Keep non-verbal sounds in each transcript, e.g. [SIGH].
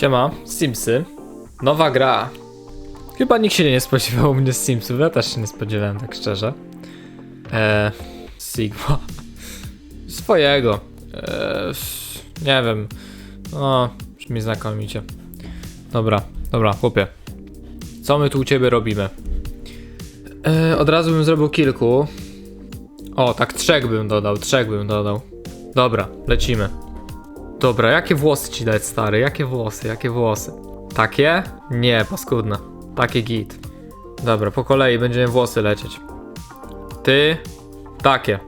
Siema, Simsy. Nowa gra. Chyba nikt się nie spodziewał mnie z Simsów, ja też się nie spodziewałem, tak szczerze. Eee, Sigma. Swojego. Eee, nie wiem. No, brzmi znakomicie. Dobra, dobra, chłopie. Co my tu u ciebie robimy? Eee, od razu bym zrobił kilku. O, tak trzech bym dodał, trzech bym dodał. Dobra, lecimy. Dobra, jakie włosy ci dać, stary? Jakie włosy, jakie włosy? Takie? Nie, paskudne. Takie git. Dobra, po kolei będziemy włosy lecieć. Ty? Takie.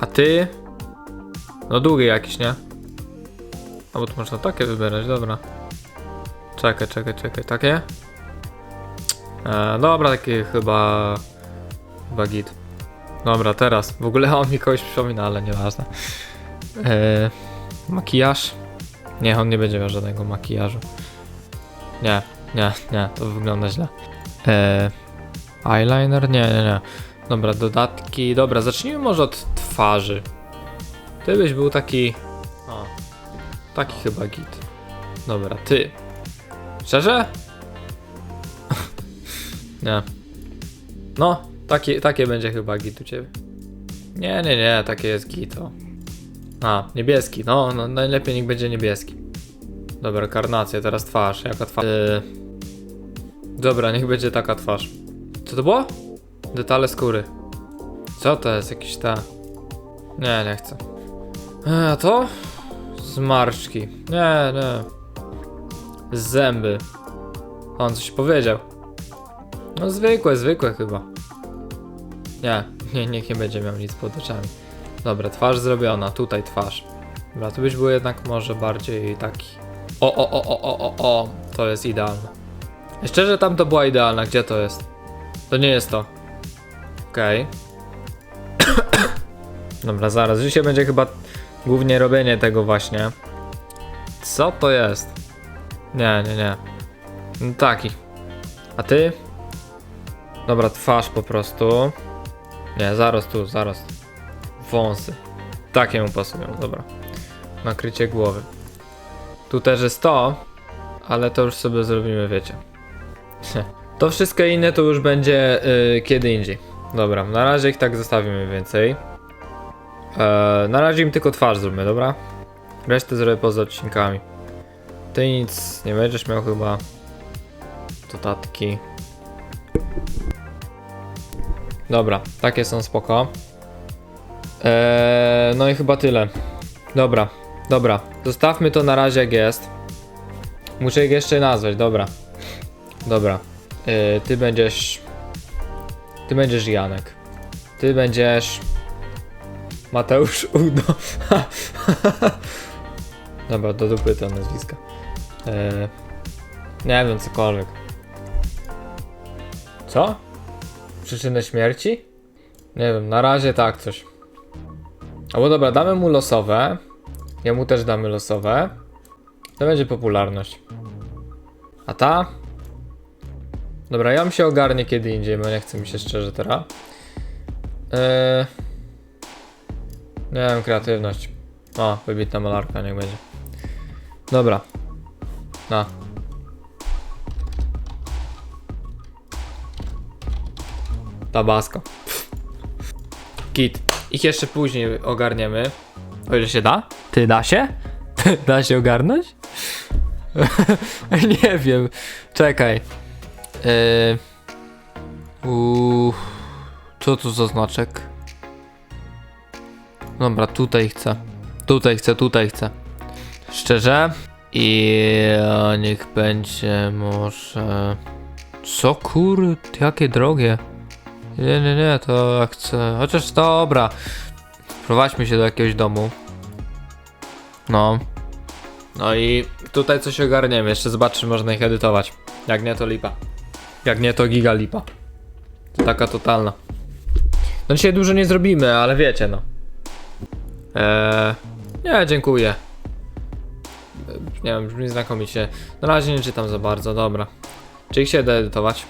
A ty? No długie jakieś, nie? A bo tu można takie wybierać, dobra. Czekaj, czekaj, czekaj, takie? E, dobra, takie chyba... Chyba git. Dobra, teraz. W ogóle [LAUGHS] on mi kogoś przypomina, ale nieważne. E, makijaż? Nie, on nie będzie miał żadnego makijażu. Nie, nie, nie, to wygląda źle. E, eyeliner? Nie, nie, nie. Dobra, dodatki. Dobra, zacznijmy może od twarzy. Ty byś był taki. O, taki chyba git. Dobra, ty. Szczerze? [LAUGHS] nie. No, takie, takie będzie chyba git u ciebie. Nie, nie, nie, takie jest git. O. A, niebieski, no, no najlepiej niech będzie niebieski. Dobra, karnacja, teraz twarz, jaka twarz? Yy... Dobra, niech będzie taka twarz. Co to było? Detale skóry. Co to jest? Jakiś ta... Nie, nie chcę. E, A to? Zmarszczki. Nie, nie. Zęby. On coś powiedział. No zwykłe, zwykłe chyba. Nie, nie, niech nie będzie miał nic pod oczami. Dobra, twarz zrobiona, tutaj twarz. Dobra, tu byś był jednak może bardziej taki. O, o, o, o, o, o, o, to jest idealne. Szczerze, tam to była idealna, gdzie to jest? To nie jest to. Okej. [COUGHS] Dobra, zaraz, dzisiaj będzie chyba głównie robienie tego właśnie. Co to jest? Nie, nie, nie. No, taki. A ty? Dobra, twarz po prostu. Nie, zaraz tu, zaraz. Wąsy. Takie mu pasują, dobra. Nakrycie głowy. Tu też jest to, ale to już sobie zrobimy, wiecie. [LAUGHS] To wszystko inne to już będzie y, kiedy indziej. Dobra, na razie ich tak zostawimy więcej. E, na razie im tylko twarz zróbmy, dobra? Resztę zrobię poza odcinkami. Ty nic nie będziesz miał chyba. Dodatki. Dobra, takie są spoko. Eee, no i chyba tyle. Dobra, dobra. Zostawmy to na razie jak jest. Muszę ich jeszcze nazwać, dobra. Dobra. Eee, ty będziesz. Ty będziesz Janek. Ty będziesz. Mateusz [LAUGHS] Udo. dobra, do dupy to nazwiska. Eee, nie wiem, cokolwiek. Co? Przyczynę śmierci? Nie wiem, na razie tak coś. Albo dobra, damy mu losowe. Jemu też damy losowe. To będzie popularność. A ta? Dobra, ja bym się ogarnie kiedy indziej, bo nie chce mi się szczerze teraz. Eee... Nie wiem, kreatywność. O, wybitna malarka, niech będzie. Dobra. Na. Tabasco. Kit. Ich jeszcze później ogarniemy. O ile się da? Ty da się? [LAUGHS] da się ogarnąć? [LAUGHS] nie wiem. Czekaj. Yy... Co tu za znaczek? Dobra, tutaj chcę. Tutaj chcę, tutaj chcę. Szczerze? I niech będzie może. Co kur... Jakie drogie. Nie, nie, nie, to ja chcę. Chociaż dobra. Wprowadźmy się do jakiegoś domu. No. No i tutaj coś ogarniemy. Jeszcze zobaczymy, można ich edytować. Jak nie, to lipa. Jak nie, to giga lipa. Taka totalna. No dzisiaj dużo nie zrobimy, ale wiecie, no. Eee, nie, dziękuję. Nie wiem, brzmi znakomicie. Na razie nie czytam za bardzo, dobra. Czy ich się da edytować?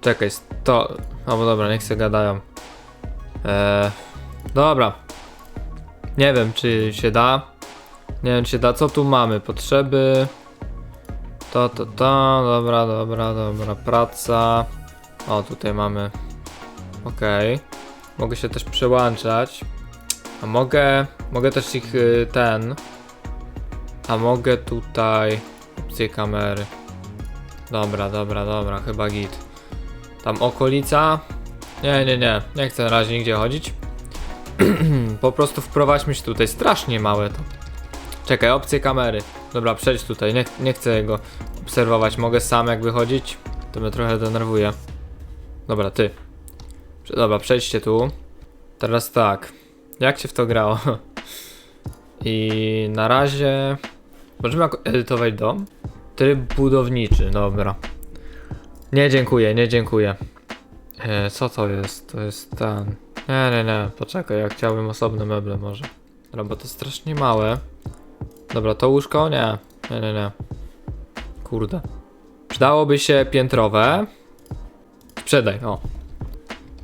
Czekaj, to. O, bo dobra, niech się gadają. Eee, dobra. Nie wiem, czy się da. Nie wiem, czy się da. Co tu mamy? Potrzeby. To, to, to, dobra, dobra, dobra, praca. O, tutaj mamy. Okej. Mogę się też przełączać. A mogę, mogę też ich y, ten. A mogę tutaj opcję kamery. Dobra, dobra, dobra, chyba git. Tam okolica. Nie, nie, nie, nie chcę na razie nigdzie chodzić. [CLEARS THROAT] po prostu wprowadźmy się tutaj. Strasznie małe to. Czekaj, opcje kamery. Dobra, przejdź tutaj. Nie, nie chcę go obserwować. Mogę sam jakby chodzić. To mnie trochę denerwuje. Dobra, ty. Dobra, przejdźcie tu. Teraz tak. Jak się w to grało? [LAUGHS] I na razie. Możemy edytować dom? Tryb budowniczy, dobra. Nie dziękuję, nie dziękuję. E, co to jest? To jest ten. Nie, nie, nie, poczekaj, ja chciałbym osobne meble może. Dobra, bo to strasznie małe. Dobra, to łóżko? Nie. Nie, nie, nie. Kurde. Przydałoby się piętrowe. Sprzedaj, o.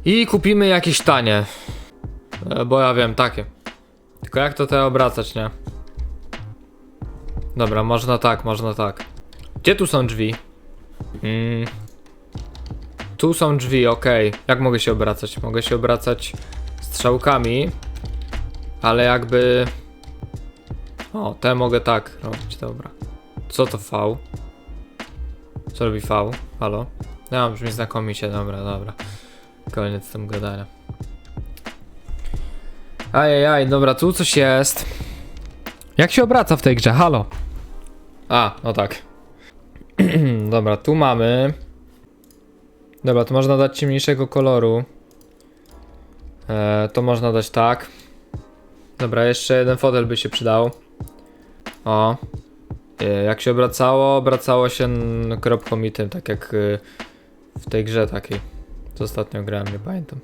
I kupimy jakieś tanie. E, Bo ja wiem, takie. Tylko jak to te obracać, nie? Dobra, można tak, można tak. Gdzie tu są drzwi? Mm. Tu są drzwi, okej. Jak mogę się obracać? Mogę się obracać strzałkami, ale jakby. O, te mogę tak robić, dobra. Co to V? Co robi V? Halo? No, brzmi znakomicie, dobra, dobra. Koniec z tym gadania. Ajajaj, dobra, tu coś jest. Jak się obraca w tej grze? Halo? A, no tak. [CLEARS THROAT] dobra, tu mamy. Dobra, to można dać ciemniejszego koloru. E, to można dać tak. Dobra, jeszcze jeden fotel by się przydał. O. E, jak się obracało, obracało się kropką i tym, tak jak y, w tej grze takiej. Co ostatnio grałem, nie pamiętam.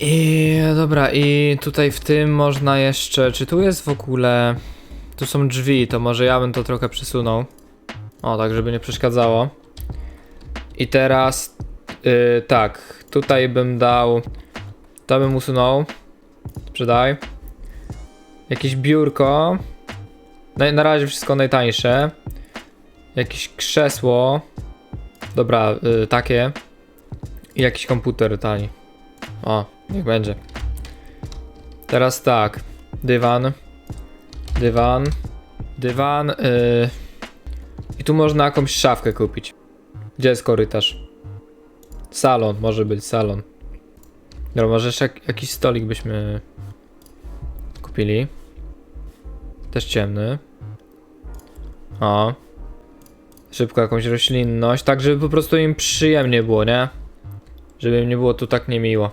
I dobra, i tutaj w tym można jeszcze. Czy tu jest w ogóle. Tu są drzwi, to może ja bym to trochę przesunął. O, tak, żeby nie przeszkadzało. I teraz. y, tak, tutaj bym dał. To bym usunął. Sprzedaj. Jakieś biurko. Na, na razie wszystko najtańsze. Jakieś krzesło. Dobra, y, takie. I jakiś komputer tani. O, niech będzie. Teraz tak. Dywan. Dywan. Dywan. y, I tu można jakąś szafkę kupić. Gdzie jest korytarz? Salon, może być salon. Dobra, może jeszcze jak, jakiś stolik byśmy kupili. Też ciemny. O. Szybko jakąś roślinność, tak żeby po prostu im przyjemnie było, nie? Żeby im nie było tu tak niemiło.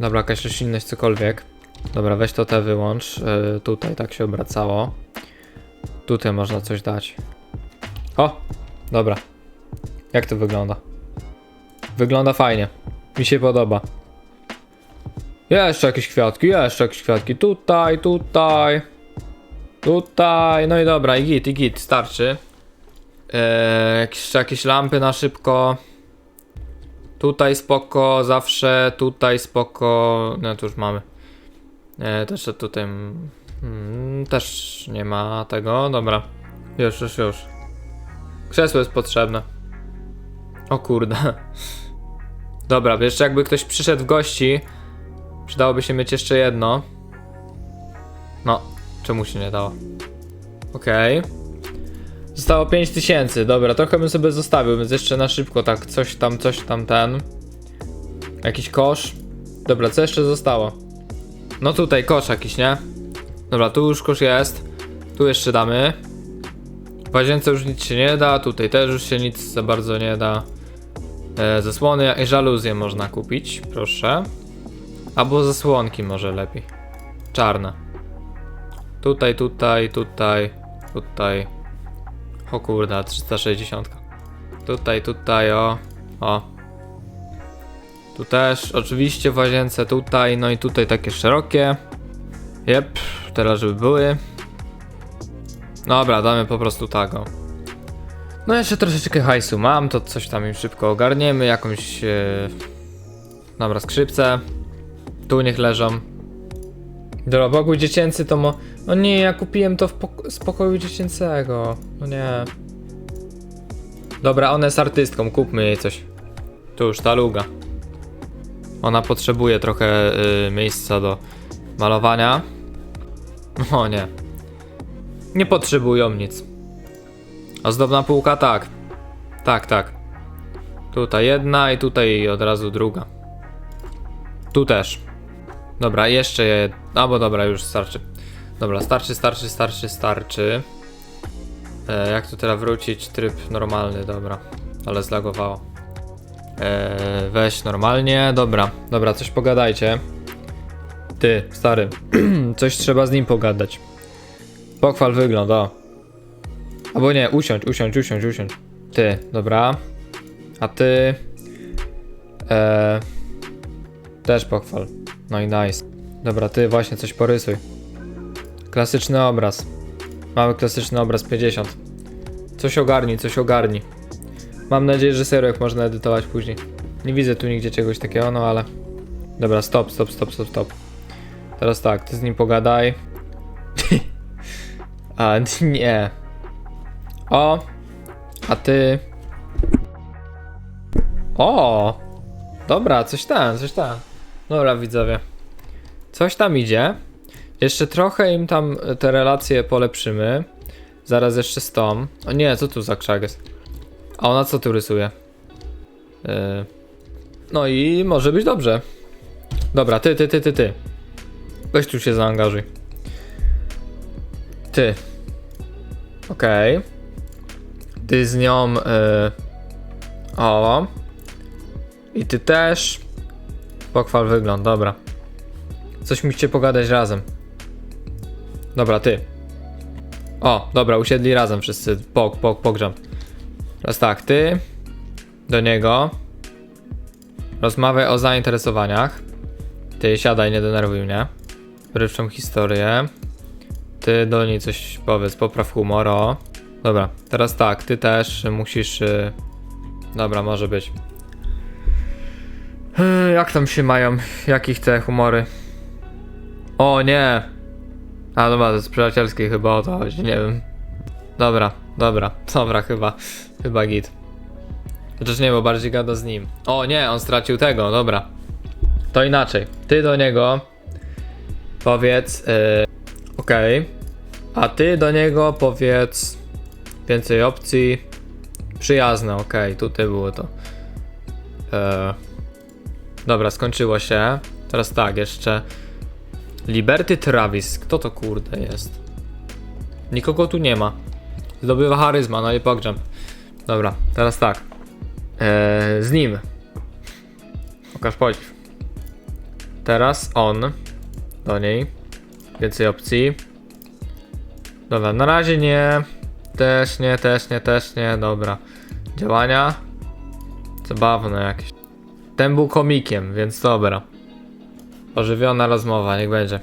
Dobra, jakaś roślinność, cokolwiek. Dobra, weź to te wyłącz. Yy, tutaj tak się obracało. Tutaj można coś dać. O! Dobra. Jak to wygląda? Wygląda fajnie. Mi się podoba. Jeszcze jakieś kwiatki, jeszcze jakieś kwiatki. Tutaj, tutaj. Tutaj. No i dobra, i git, i git, starczy. Eee, jakieś, lampy na szybko. Tutaj spoko, zawsze tutaj spoko. No to już mamy. E, też tutaj. Mm, też nie ma tego. Dobra. Już, już, już. Krzesło jest potrzebne. O kurde. Dobra, jeszcze jakby ktoś przyszedł w gości, przydałoby się mieć jeszcze jedno. No, czemu się nie dało? Okej. Zostało 5000, dobra, trochę bym sobie zostawił, więc jeszcze na szybko tak, coś tam, coś tam ten. Jakiś kosz. Dobra, co jeszcze zostało? No tutaj kosz jakiś, nie? Dobra, tu już kosz jest. Tu jeszcze damy. W łazience już nic się nie da, tutaj też już się nic za bardzo nie da. E, zasłony żaluzje można kupić, proszę. Albo zasłonki może lepiej. Czarne. Tutaj, tutaj, tutaj, tutaj. O kurde, 360. Tutaj, tutaj, o. O. Tu też, oczywiście w łazience, tutaj, no i tutaj takie szerokie. Jep, teraz żeby były. Dobra, damy po prostu tak, o. No jeszcze troszeczkę hajsu mam, to coś tam im szybko ogarniemy, jakąś... E... Dobra, skrzypce. Tu niech leżą. Dobra, pokój dziecięcy to mo... No nie, ja kupiłem to w pok- z pokoju dziecięcego. No nie. Dobra, ona jest artystką, kupmy jej coś. Tu już, ta luga. Ona potrzebuje trochę y, miejsca do malowania. [LAUGHS] O nie. Nie potrzebują nic. Ozdobna półka, tak. Tak, tak. Tutaj jedna i tutaj od razu druga. Tu też. Dobra, jeszcze je. Albo dobra, już starczy. Dobra, starczy, starczy, starczy, starczy. E, jak tu teraz wrócić? Tryb normalny, dobra. Ale zlagowało. E, weź normalnie, dobra. Dobra, coś pogadajcie. Ty, stary. [CLEARS THROAT] coś trzeba z nim pogadać. Pochwal wygląd, o. Albo nie, usiądź, usiądź, usiądź, usiądź. Ty, dobra. A ty. E, też pochwal. No i nice. Dobra, ty właśnie coś porysuj. Klasyczny obraz. Mamy klasyczny obraz 50. Coś ogarnij, coś ogarnij. Mam nadzieję, że serek można edytować później. Nie widzę tu nigdzie czegoś takiego, no ale. Dobra, stop, stop, stop, stop, stop. Teraz tak, ty z nim pogadaj. [LAUGHS] A nie. O! A ty. O! Dobra, coś tam, coś tam. Dobra, widzowie. Coś tam idzie. Jeszcze trochę im tam te relacje polepszymy. Zaraz jeszcze z tą. O nie, co tu za krzak jest? A ona co tu rysuje? Yy. No i może być dobrze. Dobra, ty, ty, ty, ty, ty. Weź tu się zaangażuj. Ty. Okej. Ty z nią. Yy. O. I ty też. Pochwal wygląd, dobra. Coś musicie pogadać razem. Dobra, ty. O, dobra, usiedli razem wszyscy. Pok, pok, pogrzeb. Teraz tak, ty. Do niego. Rozmawiaj o zainteresowaniach. Ty siadaj, nie denerwuj mnie. Rywczą historię. Ty do niej coś powiedz, popraw humor. O. Dobra, teraz tak, ty też musisz. y, Dobra, może być. Jak tam się mają? Jakich te humory? O nie! A dobra, to jest przyjacielskie chyba o to chodzi, nie wiem. Dobra, dobra, dobra, chyba, chyba git. Chociaż nie, bo bardziej gada z nim. O nie, on stracił tego, dobra. To inaczej. Ty do niego powiedz, yy, okej. A ty do niego powiedz więcej opcji. Przyjazne, okej, tutaj było to. Eee, dobra, skończyło się. Teraz tak, jeszcze. Liberty Travis. Kto to kurde jest? Nikogo tu nie ma. Zdobywa charyzma, no i pogrzeb. Dobra, teraz tak. Eee, z nim. Pokaż podziw. Teraz on. Do niej. Więcej opcji. Dobra, na razie nie. Też nie, też nie, też nie. Dobra. Działania. Zabawne jakieś. Ten był komikiem, więc dobra. Ożywiona rozmowa, niech będzie.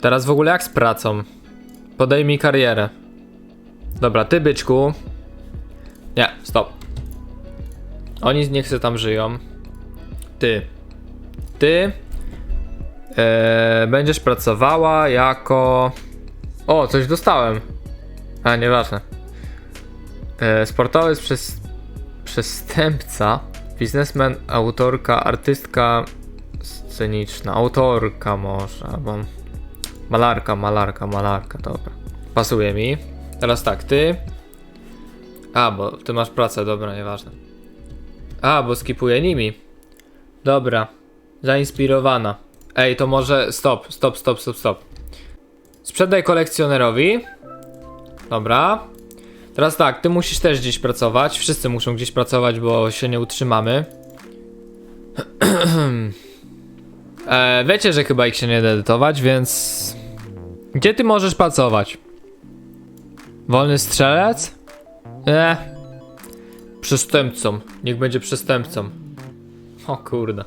Teraz w ogóle jak z pracą? Podejmij karierę. Dobra, ty byczku. Nie, stop. Oni niech se tam żyją. Ty. Ty. E, będziesz pracowała jako. O, coś dostałem. A, nieważne. E, sportowiec przez. Przestępca. Biznesmen, autorka, artystka sceniczna. Autorka może, albo. Malarka, malarka, malarka, dobra. Pasuje mi. Teraz tak, ty. A, bo ty masz pracę, dobra, nieważne. A, bo skipuję nimi. Dobra. Zainspirowana. Ej, to może. Stop, stop, stop, stop, stop. Sprzedaj kolekcjonerowi. Dobra. Teraz tak, ty musisz też gdzieś pracować. Wszyscy muszą gdzieś pracować, bo się nie utrzymamy. [CLEARS THROAT] e, wiecie, że chyba ich się nie da edytować, więc. Gdzie ty możesz pracować? Wolny strzelec? E. Przestępcą. Niech będzie przestępcą. O kurde.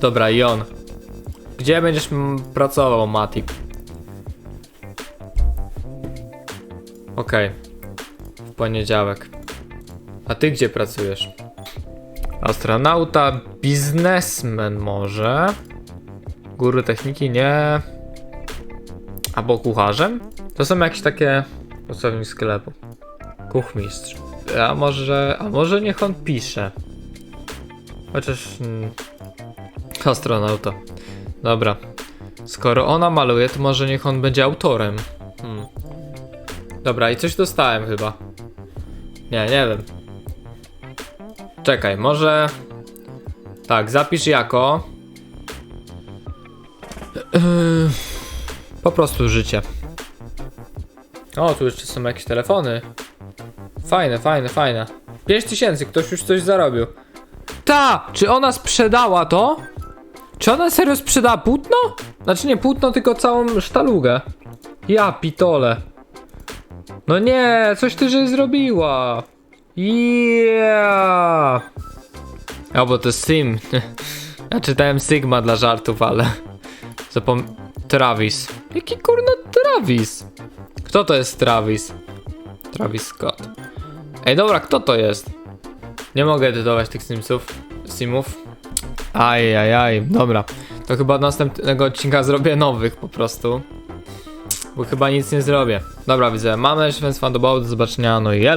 Dobra, i on. Gdzie będziesz pracował, Matik? Okej. W poniedziałek. A ty gdzie pracujesz? Astronauta, biznesmen może. Guru techniki nie. Albo kucharzem? To są jakieś takie pracownik sklepu. Kuchmistrz. A może. A może niech on pisze. Chociaż. Mm, astronauta. Dobra. Skoro ona maluje, to może niech on będzie autorem. Dobra, i coś dostałem chyba. Nie, nie wiem. Czekaj, może. Tak, zapisz jako. [CLEARS THROAT] Po prostu życie. O, tu jeszcze są jakieś telefony. Fajne, fajne, fajne. 5000, ktoś już coś zarobił. Ta! Czy ona sprzedała to? Czy ona serio sprzedała płótno? Znaczy nie płótno, tylko całą sztalugę. Ja pitole. No nie, coś ty że zrobiła. Yeah! O, bo to Sim. [LAUGHS] Ja czytałem Sigma dla żartów, ale... [LAUGHS] Zapom... Travis. Jaki kurna Travis? Kto to jest Travis? Travis Scott. Ej, dobra, kto to jest? Nie mogę edytować tych Simsów. Simów. Aj, aj, aj, dobra. To chyba następnego odcinka zrobię nowych po prostu. Bo chyba nic nie zrobię. Dobra, widzę. Mamy, więc fan do do zobaczenia, no i elo.